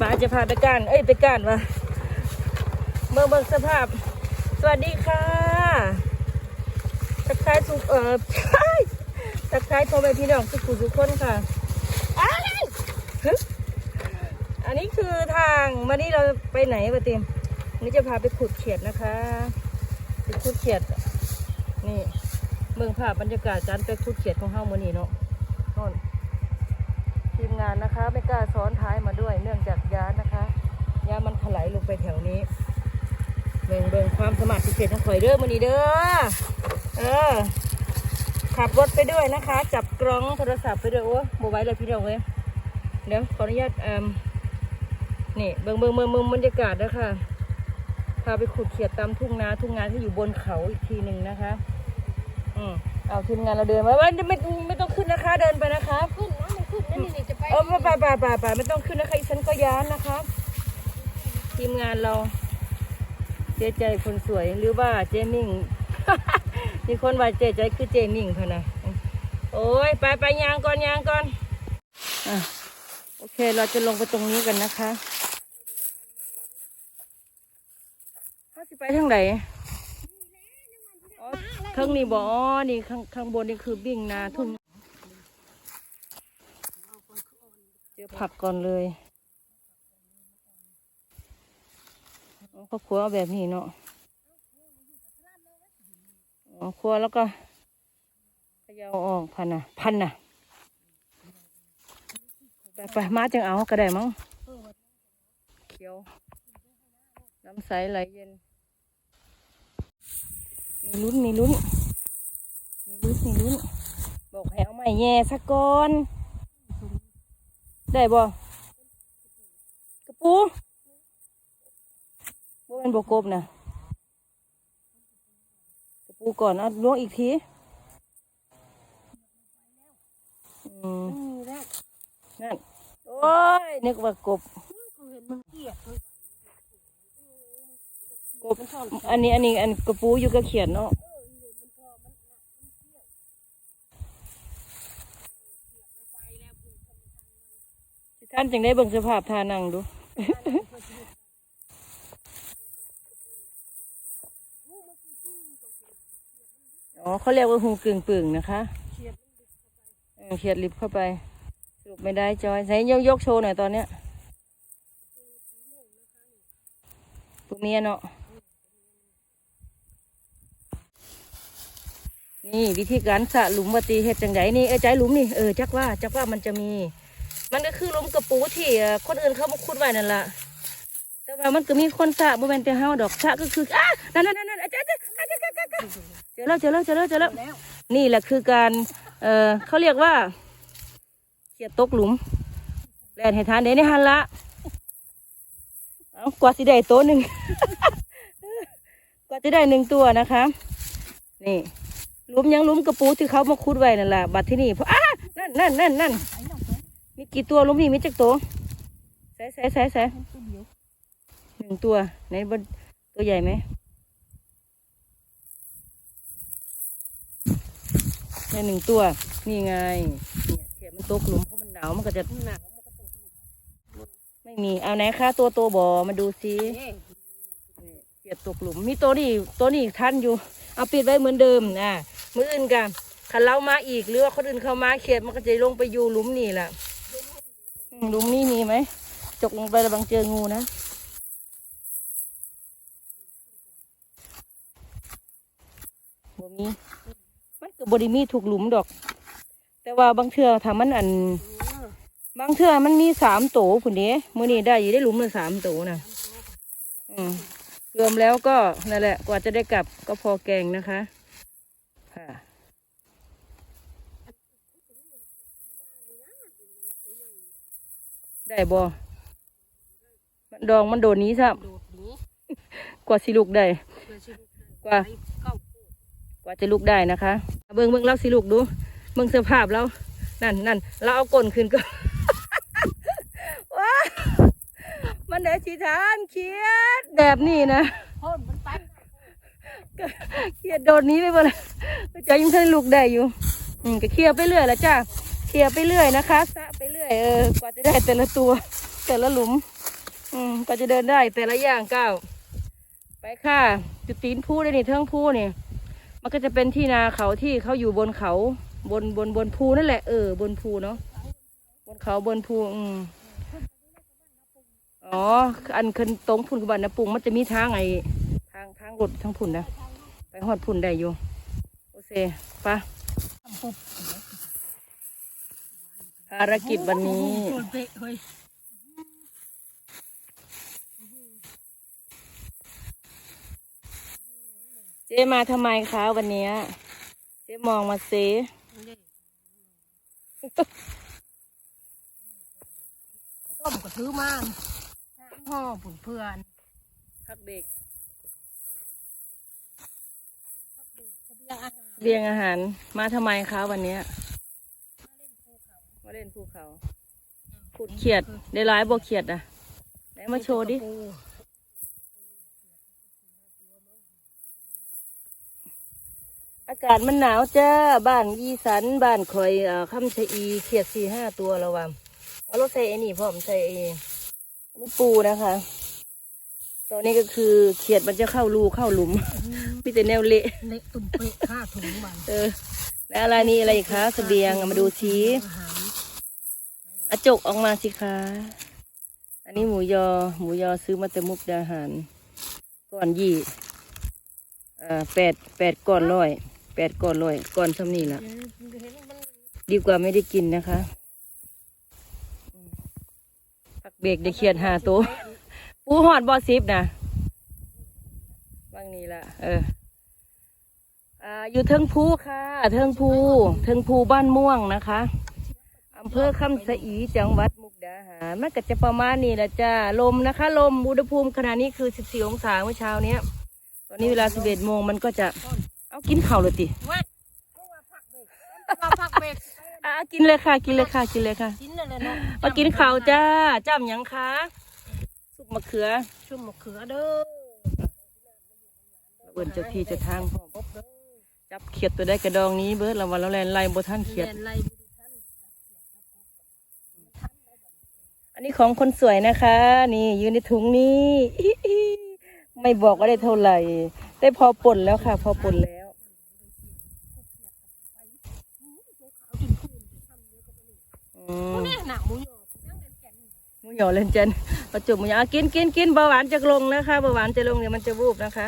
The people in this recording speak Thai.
ป้าจะพาไปก้าน เอ้ยไปก้านวะเบิ่งเบิ่งสภาพ สวัสดีค่ะทักทายทุกเอ่อทักทายพ่อแม่พี่น้องทุกผู้ทุกคนค่ะอ้ายฮึอันนี้คือทางมานี่เราไปไหนปะเต็มอันนี้จะพาไปขุดเขียดนะคะไปขุดเขียด นี่เมืองภาพบรรยากาศการไปขุดเขียดของเฮามื้อนี้เนาะโน่น ทีมงานนะคะ ไม่กล้าซ้อนท้ายมาด้วย เนื่องจากยานะคะยามันถลายลงไปแถวนี้เบ่งเบ่งความสมัครพิเศษของข่อยเด้อมันนี้เด้อเออขับรถไปด้วยนะคะ จับกล้องโทรศัพท์ไปด้วยโอ้โมไว้เลยพี่น้องเลยเดี๋ยวขออนุญาตเอ่มนี่เบิ่งเบิ่งเบิ่งเบิ่งบรรยากาศนะคะพาไปขุดเขียดตามทุ่งนาทุ่งนาที่อยู่บนเขาอีกทีหนึ่งนะคะ อืมเอาทีมงานเราเดินมาว่าไม่ไม่ไม่ต้องขึ้นนะคะ เดินไปนะคะขึ้น นะมันขึ้ไปเออไปไปไปไปไม่ต้องขึ้นนะคะอีฉันก็ย้านนะครับทีมงานเราเจ๊ใจคนสวยหรือว่าเจมิ่ง มีคนว่าเจ๊ใจคือเจมิ่งพะนะโอ้ยไปไปยางก่อนยางก่อนอะโอเค เราจะลงไปตรงนี้กันนะคะเขาจะไปทางไหนข้างนี้บอ๋อนี่ข้างข้างบนนี่คือบิ่งนาทุ่ง เจอ ผักก่อนเลยเอาก็ครัวเอาแบบนี้เนาะครัวแล้วก็เขยาวออกพันน่ะ พันน่ะไปไปมาจังเอาก็ได้มั้งเขียว น้ำใสไหลเย็น มีลุ้นมีลุ้น มีลุ้นมีลุ้น บอกให้เอาไม้แย่สักก่อน ได้บ่กระปูบ่เป็นบกบนะกระปูก่อนเอาล้วงอีกทีนั่นโอ้ยนึกว่ากบกบอันนี้อันนี้อันกระปูอยู่กับเขียนเนาะ ท่านจึงได้เบิ่งสภาพทานั่งดู อ๋อเขาเรียกว่าหูกึ่งปึ่งนะคะเขียดลิบเข้าไปสรุปไม่ได้จอยใส่ยกยกโชว์หน่อยตอนเนี้ยตัวเมียเนาะนี่วิธีการสระหลุมปฏิเหตุจังไดนี่เออใจหลุมนี่เออจักว่าจักว่ามันจะมี มันก็คือหลุมกระปูที่คนอื่นเขามาขุดไว้นั่นแหละแต่ว่ามันก็มีคนสะบ่แม่นแต่เฮาดอกสะก็คืออะนั่นนั่นนั่นอาจารย์อาจารย์อาจารย์อาจารย์เจอแล้วเจอแล้วเจอแล้วเจอแล้วแล้นี่แหละคือการเอ่อเขาเรียกว่าเขียดตกหลุมแลนให้ทานเด้ในหันละเอากว่าสิได้ตัวหนึ่งกว่าจะได้หนึ่งตัวนะคะ นี่หลุมยังหลุมกระปูที่เขามาคุดไว้นั่นแหละบัดที่นี่เพราะอะนั่นนั่นนั่นนั่น มีกี่ตัวลุมนี่มีจักตัวใส่ใส่ใส่ใส่หนึ่งตัวไหนบนตัวใหญ่ไหมในหนึ่งตัวนี่ไงเนี่ยเขียมันตกหลุมเพราะมันหนาวมันก็จะหนาวมันก็ตกไม่มีเอาไหนคะตัวโตบ่มาดูซิเขียดตกหลุมมีตัวนี้ตัวนี้ทันอยู่ เอาปิดไว้เหมือนเดิมอะมืออื่นกันคันเรามาอีกหรือว่าคนอื่นเข้ามาเขียดมันก็จะลงไปอยู่หลุมนี่แหละ ลุมนี่มีไหม จกลงไประวังเจองูนะ บ่มี มันก็บริมีถูกหลุมดอก แต่ว่าบางเทื่อถ้ามันอัน บางเทื่อมันมีสามโตผุนเด้มื่อนี้ได้อยู่ได้หลุมละสามโตนะอืมรวมแล้วก็นั่นแหละ กว่าจะได้กลับก็พอแกงนะคะ ค่ะ ได้บ่มันดองมันโดนนี้ซะโดดหนีกว่าสิลูกได้ เพื่อชีวิตกว่าไปเข้ากว่าจะลุกได้นะคะ เบิ่งเบิ่งเราสิลูกดูเบิ่งสภาพเรานั่นนั่นเราเอาก้นขึ้นก็ ว้ามันได้ชีทานเครียดแบบนี้นะโพ่นมันไปเครียดโดดหนี้ไปหมดเลยจะยังทันลุกได้อยู่ อืมก็เคลียร์ไปเรื่อยแล้วจ้า เคลียไปเรื่อยนะคะสะไปเรื่อยเออกว่าจะได้แต่ละตัว แต่ละหลุม อืมก็จะเดินได้แต่ละอย่างก้าวไปค่ะจุดตีนผู้ได้นี่เทิงผู้นี่มันก็จะเป็นที่นาเขาที่เขาอยู่บนเขา บนบนบนภูนั่นแหละเออบนภูเนาะบนเขาบนภูอืมอ๋อ อันขึ้นตรงพุ่นกบันนะปุงมันจะมีทางไอทางทางรถทางพุ่นนะไปหอดพุ่นได้อยู่ โอเคไปะปุ๊บ ภารกิจวันนี้ โดนเตะเฮ้ยเจ๊มาทำไมคะวันเนี้ยเจ๊มองมาเซต้มก็ถือมาห่อผุนเพื่อนพักเบรกเบียงอาหารเรียงอาหารมาทำไมคะวันเนี้ยมา เล่นภูเขาขุดเขียดได้ร้ายบ่เขียดอะไหนมาโชว์ดิอากาศมันหนาวจ้าบ้านอีสันบ้านคอยเอ่อคำชะอีเขียดสี่ห้าตัวแล้วว่ะเอารถใส่ไอ้นี่พร้อมใส่ไอ้มันปูนะคะ ตอนนี้ก็คือเขียดมันจะเข้ารูเข้าหลุมมีแต่แนวเละเละตุ่มเปะข้าถุงมันเออ แล้วอะไรนี่อะไรอีกคะเสบียงเอามาดูชีอาหาร อะจกออกมาสิคะ อันนี้หมูยอ หมูยอซื้อมาแต่มุกดาหาร ก่อนยี่อ่าแปดแปดก่อนร้อยแปดก่อนร้อยก่อนซ้ำนี่ละดีกว่าไม่ได้กินนะคะอืมพักเบรกได้เขียนหาตัวปูหอดบอซิบนะบางนี้ละเอออ่าอยู่เทิงภูค่ะ เทิงภูเทิงภูบ้านม่วงนะคะ อำเภอคำสะอีจังหวัดมุกดาหารมันก็จะประมาณนี้แหละจ้าลมนะคะ ลมอุณหภูมิขณะนี้คือ 14 องศาเมื่อเช้าเนี้ย ตอนนี้เวลา 11 โมงมันก็จะเอากินข้าวเลยติว่าว่าผักเบรกว่าผักเบรกอะกินเลยค่ะ กินเลยค่ะกินเลยค่ะกินนั่นแหละเนาะมากินข้าวจ้าจ้ำหยังคะสุกมะเขือชุ่มมะเขือเด้อเบิ่นเจ้าที่เจ้าทางพร้อมจับเขียดตัวได้กระดองนี้เบิดละวันแล้วแลนไล่บ่ท่านเขียดแลนไล่บุรีท่าน อันนี้ของคนสวยนะคะ นี่อยู่ในถุงนี้อิอิไม่บอกว่าได้เท่าไหร่ ได้พอป่นแล้วค่ะ พอป่นแล้วเอากินคูนทำเยอะก็ไปเลยอืมนี่หนักหมูยอนั่งเล่นแก่นหมูหยอเลนเจนประจุหมูหยออะกินกินกินเบาหวานจะลงนะคะเบาหวานจะลงเดี๋ยวมันจะวูบนะคะ